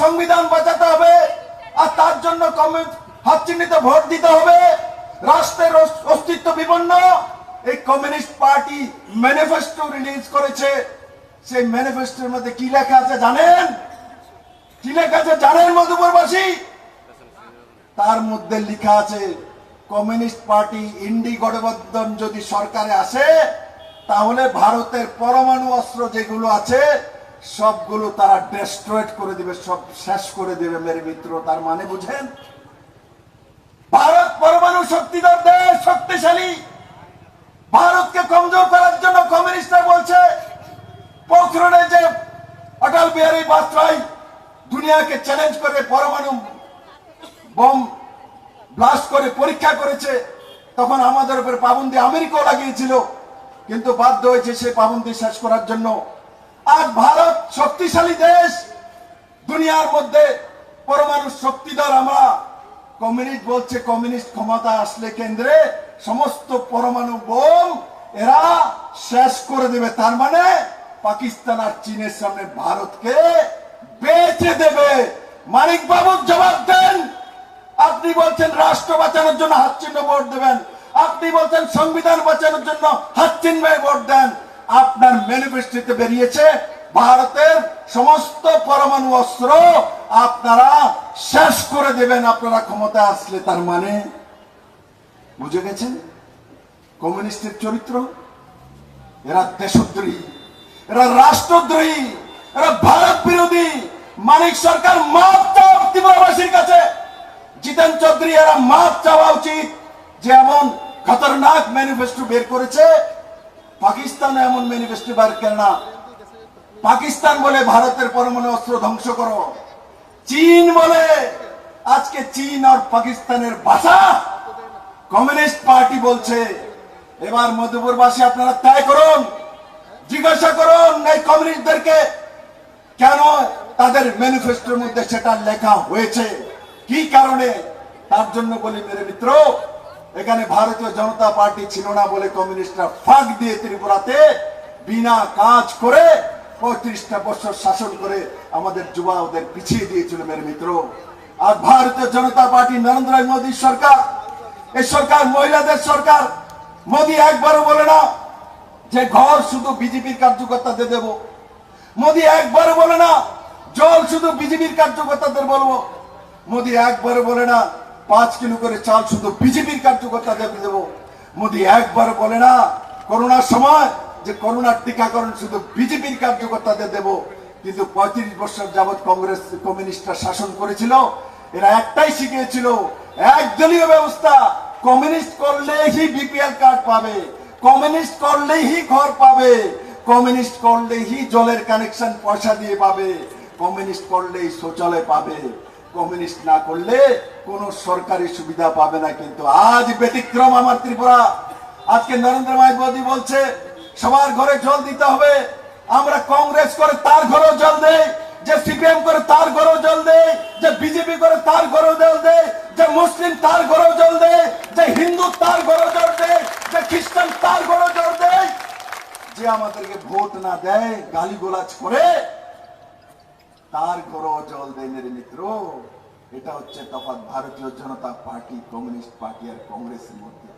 সংবিধান বাঁচাতে হবে রাষ্ট্রের অস্তিত্ব বিপন্ন। এই কমিউনিস্ট পার্টি ম্যানিফেস্টো রিলিজ করেছে। সেই ম্যানিফেস্টোর মধ্যে কি লেখা আছে জানেন? কি লেখা আছে জানেন, মধুপুরবাসী? তার মধ্যে লেখা আছে কমিউনিস্ট পার্টি ইন্ডি গঠবন্ধন যদি সরকারে আসে, তাহলে ভারতের পরমাণু অস্ত্র যেগুলো আছে, সবগুলো তারা ডেস্ট্রয়েড করে দিবে, সব শেষ করে দেবে মেরে মিত্র, তার মানে বুঝেন? ভারত পরমাণু শক্তিধর দেশ, শক্তিশালী। ভারতকে কমজোর করার জন্য কমিউনিস্টরা বলছে, পোখরণে যে অটল বিহারী বাজপেয়ী দুনিয়াকে চ্যালেঞ্জ করে পরমাণু বোম ব্লাস্ট করে পরীক্ষা করেছে, তখন আমাদের উপর পাবন্দি আমেরিকাও লাগিয়েছিল। কিন্তু বাধ্য হয়েছে সে পাবন্দি শেষ করার জন্য। আজ ভারত শক্তিশালী দেশ, দুনিয়ার মধ্যে পরমাণু শক্তিধর আমরা। কমিউনিস্ট বলছে, কমিউনিস্ট ক্ষমতা আসলে কেন্দ্রে সমস্ত পরমাণু বোম এরা শেষ করে দেবে। তার মানে পাকিস্তান আর চীনের সামনে ভারতকে বেঁচে দেবে। মানিক বাবু জবাব দেন। আপনি বলছেন রাষ্ট্র বাঁচানোর জন্য হাত চিহ্ন ভোট দেবেন। আপনি বলছেন সংবিধান বাঁচানোর জন্য হাত চিহ্নে ভোট দেন। আপনার ম্যানিফেস্টোতে বেরিয়েছে ভারতের সমস্ত পরমাণু অস্ত্র। আপনারা শেষ করে দেবেন আপনারা ক্ষমতা আসলে তার মানে। বুঝে গেছেন? কমিউনিস্টের চরিত্র? এরা দেশদ্রোহী, এরা রাষ্ট্রদ্রোহী, এরা ভারত বিরোধী। মানিক সরকার মাপ চাও ত্রিপুরাবাসীর কাছে জিতেন চৌধুরী, এরা মাপ চাওয়া উচিত। যে এমন খতরনাক ম্যানিফেস্টো বের করেছে, পাকিস্তান এমন ম্যানিফেস্টো বের করে না। পাকিস্তান বলে ভারতের পরমাণু অস্ত্র ধ্বংস করো। চীন বলে আজকে চীন আর পাকিস্তানের ভাষা কমিউনিস্ট পার্টি বলছে, এবার মধুপুরবাসী আপনারা তাই করুন, জিজ্ঞাসা করুন এই কমিউনিস্টদেরকে, কেন তাদের ম্যানিফেস্টোর মধ্যে সেটা লেখা হয়েছে? কি কারণে? তার জন্য বলি, মেরে মিত্র, এখানে ভারতীয় জনতা পার্টি ছিল না বলে কমিউনিস্টরা ফাঁক দিয়ে ত্রিপুরাতে বিনা কাজ করে পঁয়ত্রিশটা বছর শাসন করে আমাদের যুবা ওদের পিছিয়ে দিয়েছিল, মেরে মিত্র। আর ভারতীয় জনতা পার্টি নরেন্দ্র মোদী সরকার এই সরকার মহিলাদের সরকার। মোদী একবারও বলে না যে ঘর শুধু বিজেপির কার্যকর্তাদের দেব। মোদী একবারও বলে না, জল শুধু বিজেপির কার্যকর্তাদের বলব। মোদী একবারও বলে না, পাঁচ কিলো করে চাল শুধু বিজেপির কার্যকর্তাদের দেব। মোদী একবারও বলে না, করোনার সময় যে করোনার টিকাকরণ শুধু বিজেপির কার্যকর্তাদের দেব, কিন্তু পঁয়ত্রিশ বছর যাবৎ কংগ্রেস কমিউনিস্টরা শাসন করেছিল, এরা একটাই শিখিয়েছিল, একদলীয় ব্যবস্থা, কমিউনিস্ট করলেই বিপিএল কার্ড পাবে, কমিউনিস্ট করলেই ঘর পাবে, কমিউনিস্ট করলেই জলের কানেকশন পয়সা দিয়ে পাবে, কমিউনিস্ট করলেই শৌচালয় পাবে। কমিউনিস্ট না করলে কোন সরকারি সুবিধা পাবে না কিন্তু আজ ব্যতিক্রম আমার ত্রিপুরা। আজকে নরেন্দ্র মোদী বলছে, সবার ঘরে জল দিতে হবে, আমরা কংগ্রেস করে তার ঘরেও জল দেই, যে সিপিএম করে তার ঘরেও জল দেয় যে বিজেপি করে তার ঘরেও জল দেয় যে মুসলিম তার ঘরেও জল দেয় যে হিন্দু তার ঘরেও জল দেয় যে খ্রিস্টান তার ঘরেও জল দেয় যে আমাদেরকে ভোট না দেয় গালি গোলাজ করে তার ঘরেও জল মেরে মিত্র এটা হচ্ছে তফাৎ Bharatiya Janata party, communist party আর কংগ্রেসের মধ্যে।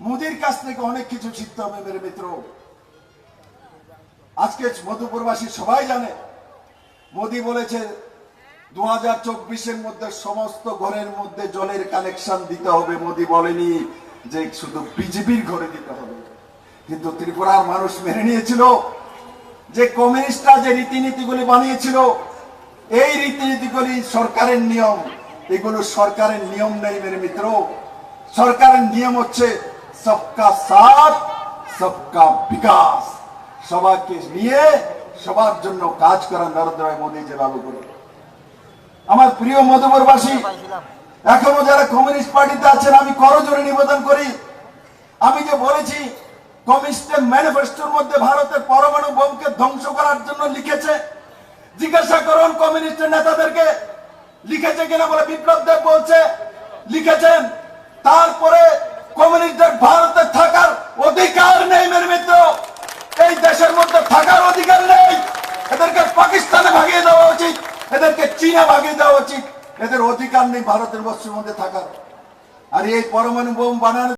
মোদির কাছ থেকে অনেক কিছু শিখতে হবে মেরে মিত্র। আজকে মধুপুরবাসী সবাই জানে, মোদি বলেছে দু হাজার চব্বিশের মধ্যে সমস্ত ঘরের মধ্যে জলের কানেকশন দিতে হবে। মোদি বলেনি যে শুধু বিজেপির ঘরে দিতে হবে। কিন্তু ত্রিপুরার মানুষ মেনে নিয়েছিল যে কমিউনিস্টরা যে রীতিনীতিগুলি বানিয়েছিল, এই রীতিনীতিগুলি সরকারের নিয়ম। এগুলো সরকারের নিয়ম নেই মেরে মিত্র। সরকারের নিয়ম হচ্ছে সবকা সাথ, সবকা বিকাশ। সবাইকে নিয়ে সবার জন্য কাজ করা নরেন্দ্র ভাই মোদী যে যেভাবে করে আমার প্রিয় মধুবরবাসী এখনও যারা কমিউনিস্ট পার্টিতে আছেন, আমি করজোরে নিবেদন করি। আমি যে বলেছি কমিউনিস্টের ম্যানিফেস্টোর মধ্যে ভারতের পরমাণু বোমকে ধ্বংস করার জন্য লিখেছে। জিজ্ঞাসা করুন কমিউনিস্টের নেতাদেরকে, লিখেছে কিনা বলে বিপ্লব দেব বলছে, লিখেছেন, তারপরে কমিউনিস্টদের ভারতে থাকার অধিকার নেই মেরে মিত্র। এই দেশের মধ্যে থাকার অধিকার নেই। এদেরকে পাকিস্তানে ভাগিয়ে দেওয়া উচিত, এদেরকে চীনে ভাগিয়ে দেওয়া উচিত। এদের অধিকার নেই ভারতের মধ্যে থাকার। আর এই পরমাণু বোম বানানো